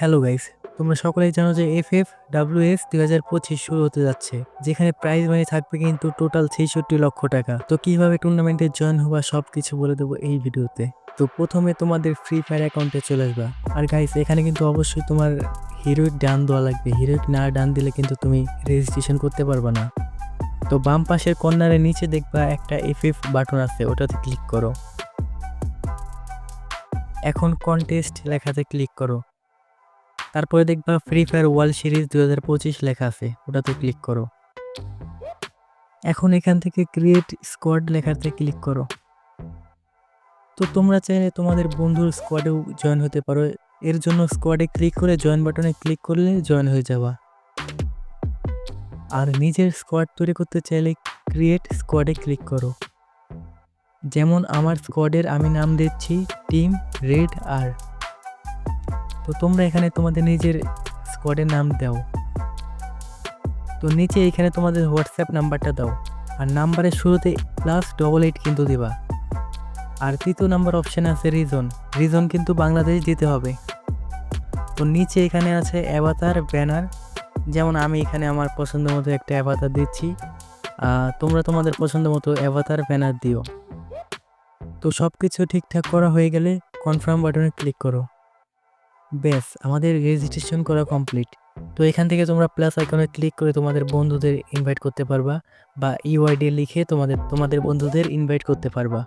Hello guys তোমরা সকলেই জানো যে এফ এফ ডাব্লিউ এস দুই হাজার পঁচিশ শুরু হতে যাচ্ছে, যেখানে প্রাইজ মানি থাকবে কিন্তু টোটাল ছেষট্টি লক্ষ টাকা। তো কীভাবে টুর্নামেন্টে জয়েন হবা সব কিছু বলে দেবো এই ভিডিওতে। তো প্রথমে তোমাদের ফ্রি ফায়ার অ্যাকাউন্টে চলে আসবা। আর গাইস এখানে কিন্তু অবশ্যই তোমার হিরোইক ডান দেওয়া লাগবে। হিরোইক না ডান দিলে কিন্তু তুমি রেজিস্ট্রেশন করতে পারবা না। তো বাম পাশের কর্নারের নিচে দেখবা একটা এফ এফ বাটন আছে, ওটাতে ক্লিক করো। এখন কন্টেস্ট লেখাতে ক্লিক করো। তারপরে দেখবা ফ্রি ফায়ার ওয়ার্ল্ড সিরিজ দু হাজার পঁচিশ লেখা আছে, ওটাতে ক্লিক করো। এখন এখান থেকে ক্রিয়েট স্কোয়াড লেখাতে ক্লিক করো। তো তোমরা চাইলে তোমাদের বন্ধুর স্কোয়াডেও জয়েন হতে পারো। এর জন্য স্কোয়াডে ক্লিক করে জয়েন বাটনে ক্লিক করলে জয়েন হয়ে যাওয়া আর নিজের স্কোয়াড তৈরি করতে চাইলে ক্রিয়েট স্কোয়াডে ক্লিক করো। যেমন আমার স্কোয়াডের আমি নাম দিচ্ছি টিম রেড আর তো তোমরা এখানে তোমাদের নিজের স্কোয়াডের নাম দাও। তো নিচে এখানে তোমাদের হোয়াটসঅ্যাপ নাম্বারটা দাও। আর নাম্বারের শুরুতে প্লাস ডবল এইট কিন্তু দিবা। আর তৃতীয় নাম্বার অপশান আছে রিজন রিজন কিন্তু বাংলাদেশ দিতে হবে। তো নিচে এখানে আছে অ্যাভাতার ব্যানার যেমন আমি এখানে আমার পছন্দ মতো একটা অ্যাভাতার দিচ্ছি। তোমরা তোমাদের পছন্দ মতো অ্যাভাতার ব্যানার দিও। তো সব কিছু ঠিকঠাক করা হয়ে গেলে কনফার্ম বাটনে ক্লিক করো। ব্যাস, আমাদের রেজিস্ট্রেশন করা কমপ্লিট তো এখান থেকে তোমরা প্লাস আইকনে ক্লিক করে তোমাদের বন্ধুদের ইনভাইট করতে পারবা বা ইউআইডি লিখে তোমাদের তোমাদের বন্ধুদের ইনভাইট করতে পারবা।